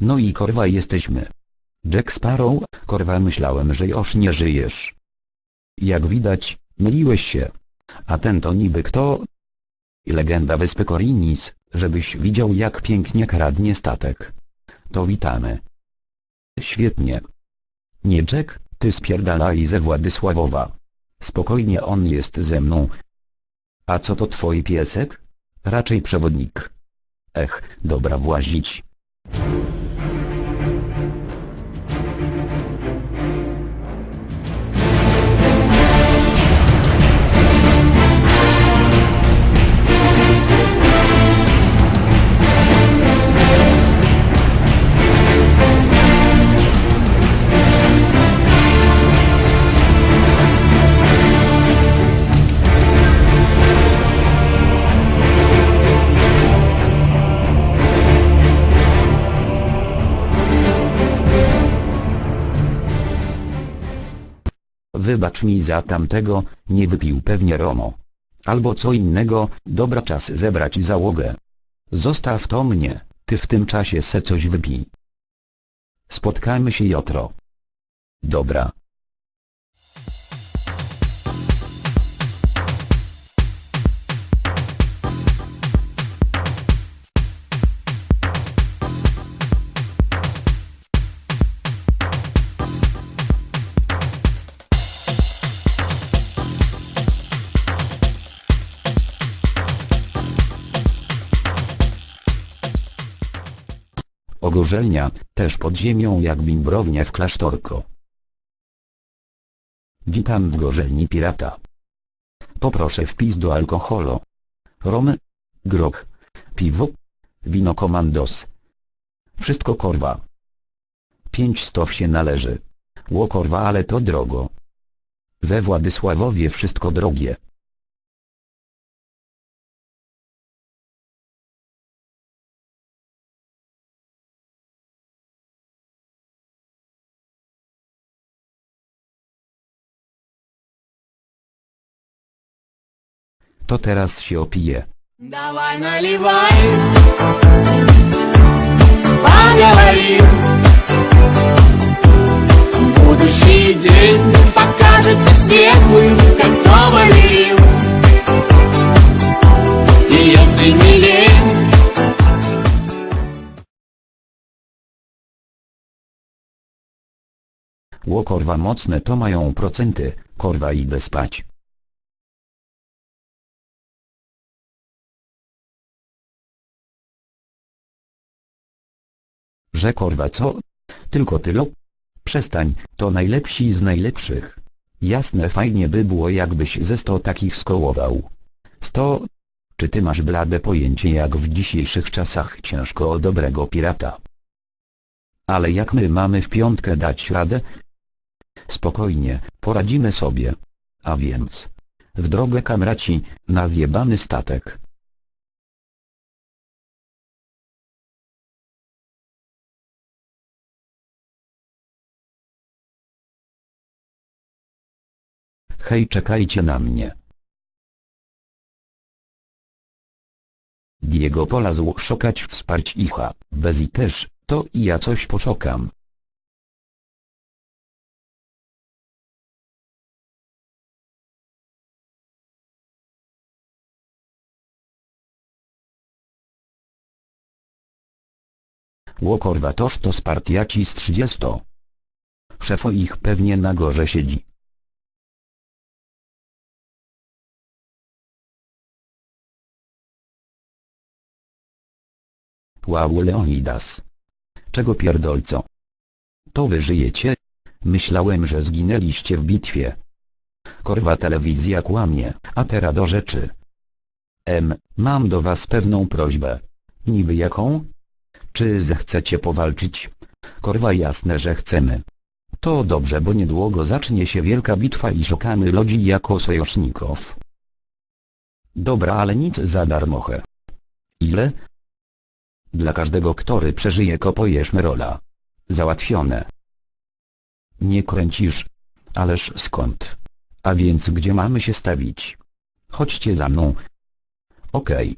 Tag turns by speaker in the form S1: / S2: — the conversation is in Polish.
S1: No i korwa jesteśmy. Jack Sparrow, korwa myślałem, że już nie żyjesz. Jak widać, myliłeś się. A ten to niby kto? Legenda wyspy Korinis, żebyś widział jak pięknie kradnie statek. To witamy. Świetnie. Nie Jack, ty spierdalaj ze Władysławowa. Spokojnie on jest ze mną. A co to twój piesek? Raczej przewodnik. Ech, dobra włazić. Wybacz mi za tamtego, nie wypił pewnie Romo. Albo co innego, dobra czas zebrać załogę. Zostaw to mnie, ty w tym czasie se coś wypij. Spotkamy się jutro. Dobra. Ogorzelnia, też pod ziemią jak bimbrownia w klasztorko. Witam w gorzelni pirata. Poproszę wpis do alkoholu. Rom, grog, piwo, wino komandos. Wszystko korwa. Pięć stow się należy. Ło korwa ale to drogo. We Władysławowie wszystko drogie. To teraz się opije.
S2: Давай наливай, поговорим. Будущий день покажется светлым, как сто балерин. И если не лень,
S1: Ło korwa mocne to mają procenty, korwa idę spać. Że korwa co? Tylko tylo? Przestań, to najlepsi z najlepszych. Jasne fajnie by było jakbyś ze sto takich skołował. Sto? Czy ty masz blade pojęcie jak w dzisiejszych czasach ciężko o dobrego pirata? Ale jak my mamy w piątkę dać radę? Spokojnie, poradzimy sobie. A więc... W drogę kamraci, na zjebany statek. Hej czekajcie na mnie. Diego polazł szukać wsparć icha, bez i też, to i ja coś poszukam. Łokorwa toż to spartiaci z 30. Szefo ich pewnie na gorze siedzi. Wow Leonidas. Czego pierdolco? To wy żyjecie? Myślałem, że zginęliście w bitwie. Korwa telewizja kłamie, a teraz do rzeczy. M, mam do was pewną prośbę. Niby jaką? Czy zechcecie powalczyć? Korwa jasne, że chcemy. To dobrze, bo niedługo zacznie się wielka bitwa i szukamy ludzi jako sojuszników. Dobra, ale nic za darmochę. Ile? Dla każdego, który przeżyje kopojesz rola. Załatwione. Nie kręcisz. Ależ skąd? A więc gdzie mamy się stawić? Chodźcie za mną. Okej.